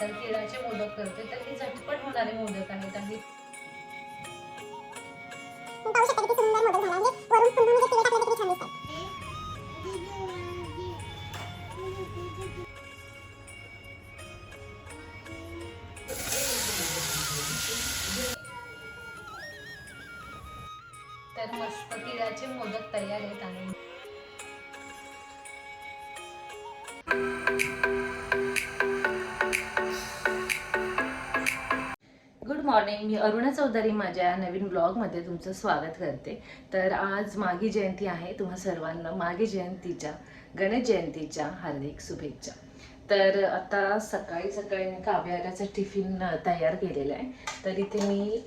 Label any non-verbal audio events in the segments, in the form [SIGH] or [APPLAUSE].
तर तिळाचे मोदक करते तर हे झटपट होणारे मोदक आहेत आणि तर मस्त तिळाचे मोदक तयार आहेत आणि मॉर्निंग मी अरुणा चौधरी माझ्या नवीन ब्लॉगमध्ये तुमचं स्वागत करते. तर आज माघी जयंती आहे. तुम्हा सर्वांना माघी जयंतीच्या गणेश जयंतीच्या हार्दिक शुभेच्छा. तर आता सकाळी सकाळी मी काव्याचं टिफिन तयार केलेलं आहे. तर इथे मी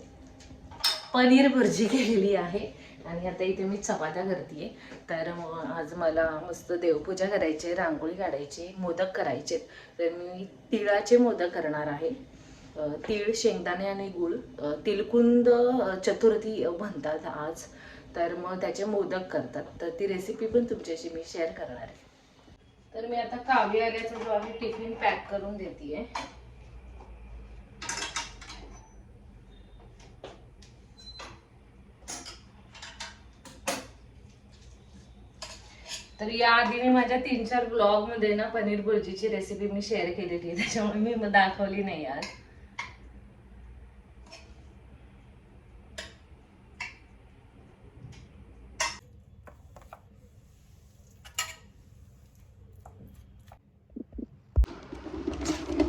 पनीर भुर्जी केलेली आहे. आणि आता इथे मी चपात्या करते तर मग आज मला मस्त देवपूजा करायची आहे, रांगोळी काढायची मोदक करायचे तर मी तिळाचे मोदक करणार आहे. तीळ शेंगदाणे आणि गुळ तिलकुंद चतुर्थी म्हणतात आज. तर मग त्याचे मोदक करतात. तर ती रेसिपी पण तुमच्याशी मी शेअर करणार आहे. तर मी आता काव्याऱ्याचा जो आहे टिफिन पॅक करून देते तर याआधी मी माझ्या तीन चार ब्लॉगमध्ये ना पनीर भुर्जीची रेसिपी मी शेअर केलेली आहे. त्याच्यामुळे मी दाखवली नाही आज.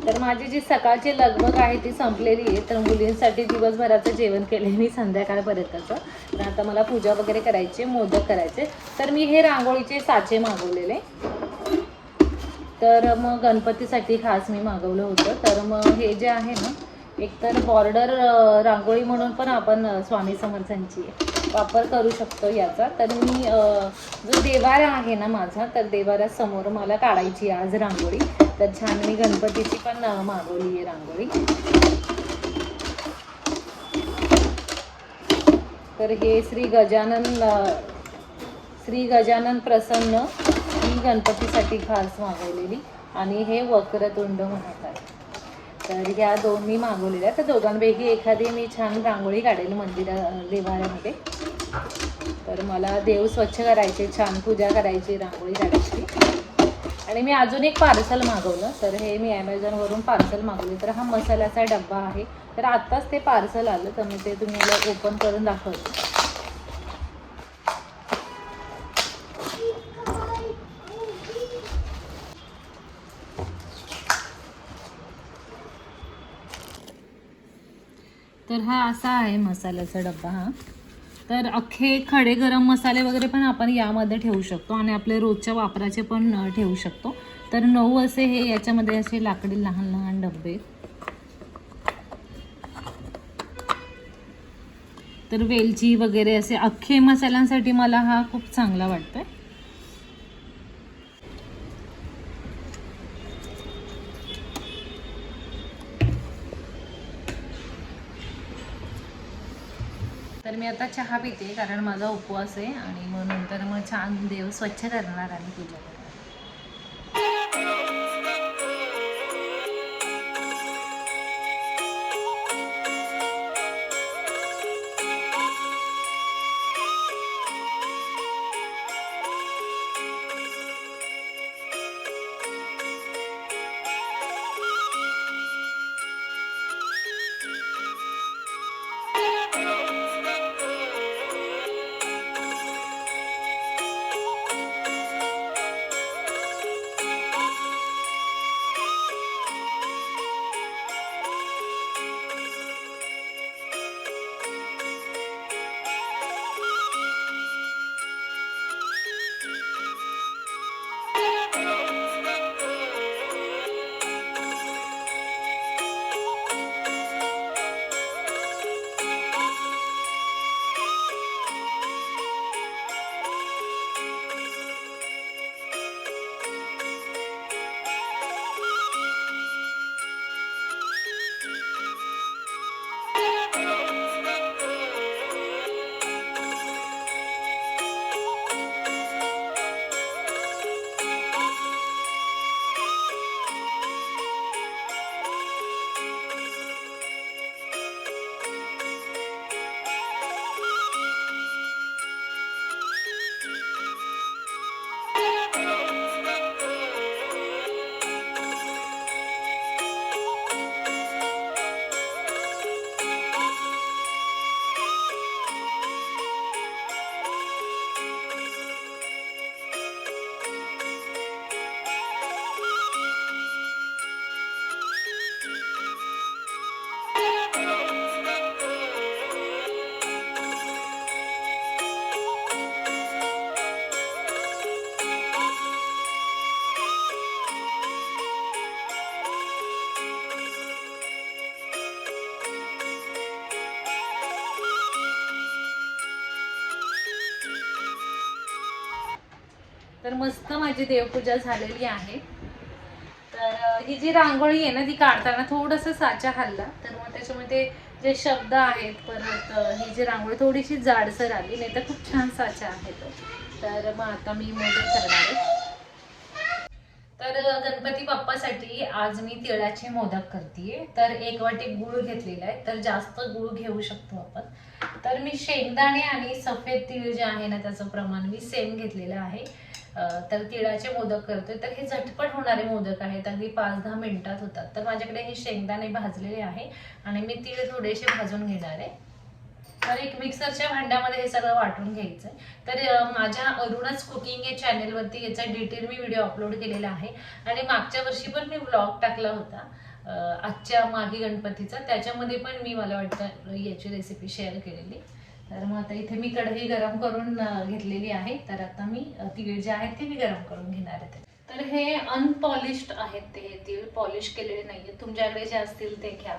तर माझी जी सकाळची लगबग आहे ती संपलेली आहे. तर मुलींसाठी दिवसभराचं जेवण केले मी संध्याकाळपर्यंतचं तर आता मला पूजा वगैरे करायची आहे, मोदक करायचे तर मी हे रांगोळीचे साचे मागवलेले. तर मग गणपतीसाठी खास मी मागवलं होतं. तर मग हे जे आहे ना एकतर बॉर्डर रांगोळी म्हणून पण आपण स्वामी समर्थांची वापर करू शकतो याचा. तर मी जो देवारा आहे ना माझा तर देवाऱ्यासमोर मला काढायची आज रांगोळी. तर छान मी गणपतीची पण मागवली आहे रांगोळी. तर हे श्री गजानन श्री गजानन प्रसन्न ही गणपतीसाठी खास मागवलेली आणि हे वक्रतुंड म्हणतात. तर ह्या दोन मी मागवलेल्या तर दोघांपैकी एखादी मी छान रांगोळी काढेल मंदिरा देवाऱ्यामध्ये. तर मला देव स्वच्छ करायचे छान पूजा करायची रांगोळी काढायची. आणि मी अजून एक पार्सल मागवलं तर हे मी ॲमेझॉनवरून पार्सल मागवले. तर हा मसाल्याचा डब्बा आहे. तर आत्ताच ते पार्सल आलं तर मी ते तुम्हाला ओपन करून दाखवते. तर हा असा आहे मसाल्याचा डब्बा हा. तर अख्खे खडे गरम मसाले वगैरे पण आपण यामध्ये ठेवू शकतो आणि आपले रोजच्या वापराचे पण ठेवू शकतो. तर नऊ असे हे याच्यामध्ये असे लाकडी लहान लहान डबे. तर वेलची वगैरे असे अख्खे मसाल्यांसाठी मला हा खूप चांगला वाटतो आहे मी आता चहा पिते कारण माझा उपवास आहे आणि मग नंतर मग छान देव स्वच्छ करणार आणि पूजा करणार मस्त माझी देवपूजा झालेली आहे. तर ही जी रांगोळी आहे ना ती काढताना थोडंसं साचा हल्ला. तर मग त्याच्यामध्ये जे शब्द आहेत परत ही जी रांगोळी थोडीशी जाडसर आली नाही तर खूप छान साचा आहे तो. तर मग आता मी मोदक करणार आहे. तर गणपती बाप्पासाठी आज मी तिळाचे मोदक करते तर एक वाटी गूळ घेतलेला आहे. तर जास्त गूळ घेऊ शकतो आपण. तर मी शेंगदाणे आणि सफेद तीळ जे आहे ना त्याचं प्रमाण मी सेम घेतलेलं आहे. तर तिळाचे मोदक करतोय. तर हे झटपट होणारे मोदक आहेत. अगदी पाच दहा मिनिटात होतात. तर माझ्याकडे हे शेंगदाणे भाजलेले आहे आणि मी तीळ थोडेसे भाजून घेणार आहे. तर एक मिक्सरच्या भांड्यामध्ये हे सगळं वाटून घ्यायचं आहे तर माझ्या अरुणच कुकिंग या चॅनेलवरती याचा डिटेल मी व्हिडिओ अपलोड केलेला आहे. आणि मागच्या वर्षी पण मी ब्लॉग टाकला होता आजच्या मागी गणपतीचा. त्याच्यामध्ये पण मी मला वाटतं याची रेसिपी शेअर केलेली. तर मग आता इथे मी कढई गरम करून घेतलेली आहे. तर आता मी तीळ जे आहेत ते मी गरम करून घेणार आहे. तर हे अनपॉलिश्ड आहेत ते. हे तीळ पॉलिश केलेले नाहीये. तुमच्याकडे जे असतील ते घ्या.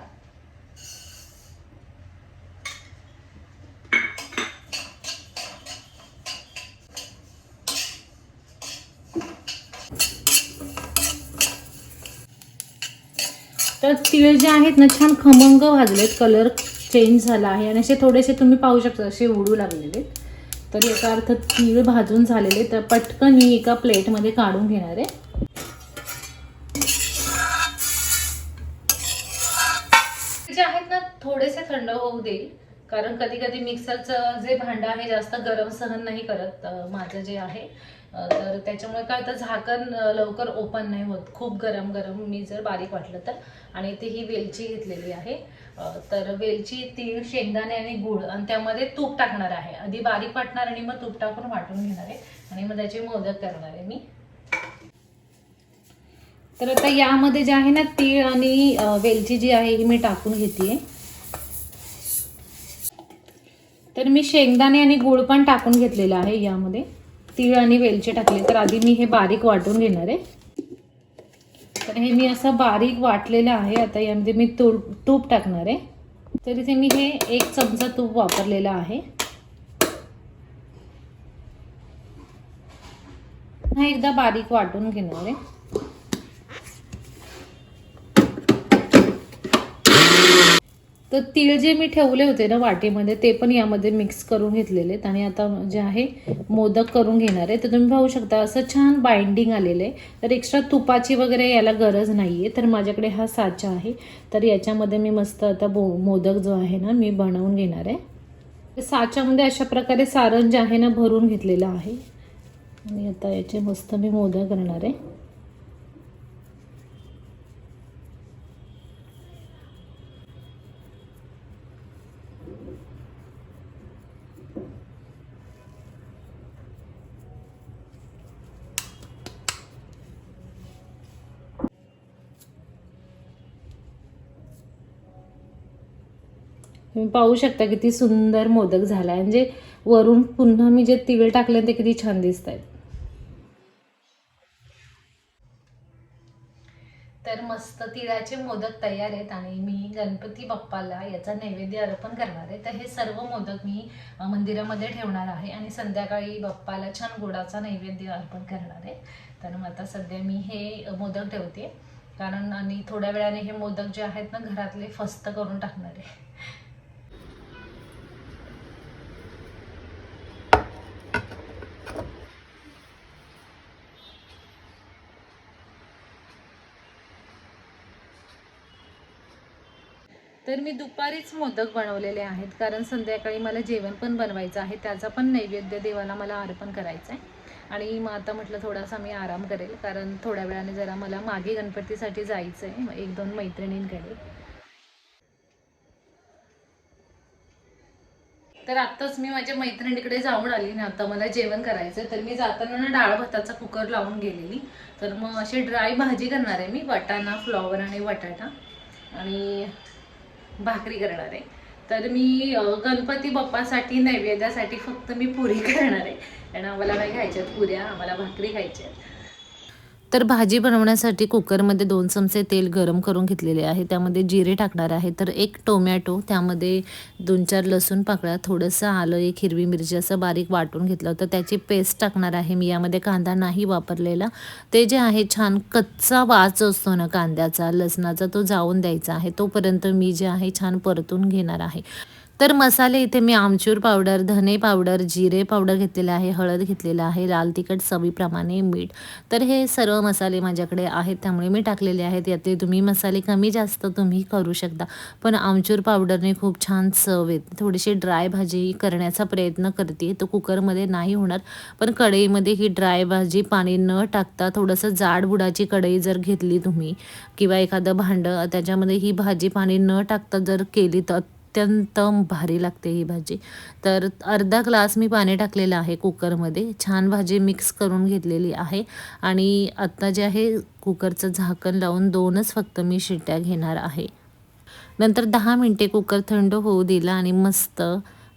तर तीळ जे आहेत ना छान खमंग भाजलेत कलर चेंज झाला आहे. आणि असे थोडेसे तुम्ही पाहू शकता असे उडू लागलेले. तर याचा अर्थ तीळ भाजून झालेले. तर पटकन मी एका प्लेटमध्ये काढून घेणार आहे. जे आहेत ना थोडेसे थंड होऊ देईल. कारण कधी कधी मिक्सरचं जे भांडं आहे जास्त गरम सहन नाही करत माझं जे आहे. तर त्याच्यामुळे काय तर झाकण लवकर ओपन नाही होत. खूप गरम गरम मी जर बारीक वाटलं तर. आणि ती ही वेलची घेतलेली आहे. तर वेलची तीळ शेंगदाणे आणि गूळ आणि त्यामध्ये तूप टाकणार आहे. आधी बारीक वाटणार आणि मग तूप टाकून वाटून घेणार आहे. आणि मग त्याचे मोदक करणार आहे मी. तर आता यामध्ये जे आहे ना तीळ आणि वेलची जी आहे ही मी टाकून घेते तर मी शेंगदाणे आणि गुळ पण टाकून घेतलेला आहे यामध्ये. तीळ आणि वेलचे टाकले तर आधी मी हे बारीक वाटून घेणार आहे. तर हे मी असं बारीक वाटलेलं आहे आता यामध्ये मी तूप तूप टाकणार आहे. तर इथे मी हे एक चमचा तूप वापरलेला आहे. हा एकदा बारीक वाटून घेणार आहे. तर तीळ जे मी ठेवले होते ना वाटीमध्ये ते पण यामध्ये मिक्स करून घेतलेले आहेत आणि आता जे आहे मोदक करून घेणार आहे. तर तुम्ही पाहू शकता असं छान बाइंडिंग आलेलं आहे. तर एक्स्ट्रा तुपाची वगैरे याला गरज नाही आहे तर माझ्याकडे हा साचा आहे. तर याच्यामध्ये मी मस्त आता बो मोदक जो आहे ना मी बनवून घेणार आहे. साच्यामध्ये अशा प्रकारे सारण जे आहे ना भरून घेतलेलं आहे. आणि आता याचे मस्त मी मोदक करणार आहे. तुम्ही पाहू शकता किती सुंदर मोदक झाला आहे म्हणजे वरून पुन्हा मी जे तिळ टाकले ते किती छान दिसत आहेत तर मस्त तिळाचे मोदक तयार आहेत आणि मी गणपती बाप्पाला याचा नैवेद्य अर्पण करणार आहे. तर हे सर्व मोदक मी मंदिरामध्ये ठेवणार आहे आणि संध्याकाळी बाप्पाला छान गोडाचा नैवेद्य अर्पण करणार आहे. तर मग आता सध्या मी हे मोदक ठेवते. कारण आणि थोड्या वेळाने हे मोदक जे आहेत ना घरातले फस्त करून टाकणार आहे. तर मी दुपारीच मोदक बनवलेले आहेत कारण संध्याकाळी मला जेवण पण बनवायचं आहे त्याचा पण नैवेद्य देवाला मला अर्पण करायचं आहे आणि मग आता म्हटलं थोडासा मी आराम करेल कारण थोड्या वेळाने जरा मला मागे गणपतीसाठी जायचं आहे एक दोन मैत्रिणींकडे. तर आत्ताच मी माझ्या मैत्रिणीकडे जाऊन आली ना आता मला जेवण करायचं तर मी जाताना ना डाळ भाताचा कुकर लावून गेलेली. तर मग अशी ड्राय भाजी करणार आहे मी वाटाणा फ्लॉवर आणि बटाटा. आणि भाकरी करणार आहे. तर मी गणपती बाप्पासाठी नैवेद्यासाठी फक्त मी पुरी [LAUGHS] करणार आहे. कारण आम्हाला नाही खायच्यात पुऱ्या आम्हाला भाकरी खायच्या आहेत तर भाजी बनवण्यासाठी कुकरमध्ये दोन चमचे तेल गरम करून घेतलेले आहे. त्यामध्ये जिरे टाकणार आहे. तर एक टोमॅटो त्यामध्ये दोन चार लसूण पाकळ्या थोडंसं आलं एक हिरवी मिरची असं बारीक वाटून घेतलं होतं. त्याची पेस्ट टाकणार आहे मी. यामध्ये कांदा नाही वापरलेला. ते जे आहे छान कच्चा वाच असतो ना कांद्याचा लसणाचा तो जाऊन द्यायचा आहे. तोपर्यंत मी जे आहे छान परतून घेणार आहे. तर मसाले इथे मी आमचूर पावडर धने पावडर जिरे पावडर घेतलेले आहे हळद घेतलेलं आहे लाल तिखट चवीप्रमाणे मीठ. तर हे सर्व मसाले माझ्याकडे आहेत त्यामुळे मी टाकलेले आहेत. यातले तुम्ही मसाले कमी जास्त तुम्ही करू शकता. पण आमचूर पावडरने खूप छान चव येते. थोडीशी ड्राय भाजी करण्याचा प्रयत्न करते. तो कुकरमध्ये नाही होणार पण कढईमध्ये ही ड्राय भाजी पाणी न टाकता थोडंसं जाडबुडाची कढई जर घेतली तुम्ही किंवा एखादं भांडं त्याच्यामध्ये ही भाजी पाणी न टाकता जर केली तर अत्यंत भारी लागते ही भाजी. तर अर्धा ग्लास मी पाणी टाकलेलं आहे कुकरमध्ये. छान भाजी मिक्स करून घेतलेली आहे. आणि आत्ता जे आहे कुकरचं झाकण लावून दोनच फक्त मी शिट्ट्या घेणार आहे. नंतर दहा मिनटे कुकर थंड होऊ दिला आणि मस्त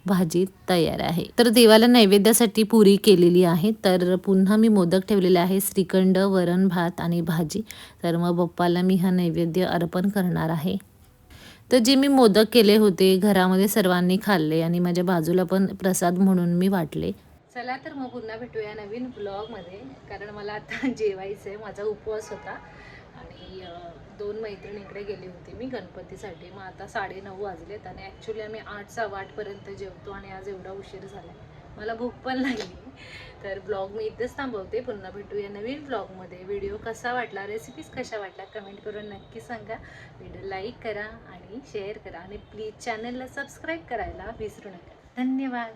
भाजी तयार आहे. तर देवाला नैवेद्यासाठी पुरी केलेली आहे. तर पुन्हा मी मोदक ठेवलेले आहे. श्रीखंड वरण भात आणि भाजी. तर मग बप्पाला मी हा नैवेद्य अर्पण करणार आहे. तर जे मी मोदक केले होते घरामध्ये सर्वांनी खाल्ले आणि माझ्या बाजूला पण प्रसाद म्हणून मी वाटले. चला तर मग पुन्हा भेटूया नवीन ब्लॉगमध्ये कारण मला आता [LAUGHS] जेवायचं आहे माझा उपवास होता. आणि दोन मैत्रिणी इकडे गेली होती मी गणपतीसाठी. मग आता साडेनऊ वाजलेत आणि ॲक्च्युली आम्ही आठ सव्वा आठपर्यंत जेवतो आणि आज एवढा उशीर झाला मला भूक पण लागली. तर ब्लॉग मी इथेच थांबवते. पुन्हा भेटूया नवीन ब्लॉगमध्ये. व्हिडिओ कसा वाटला रेसिपीज कशा वाटल्या कमेंट करून नक्की सांगा. व्हिडिओ लाईक करा आणि शेअर करा. आणि प्लीज चॅनलला सबस्क्राईब करायला विसरू नका. धन्यवाद.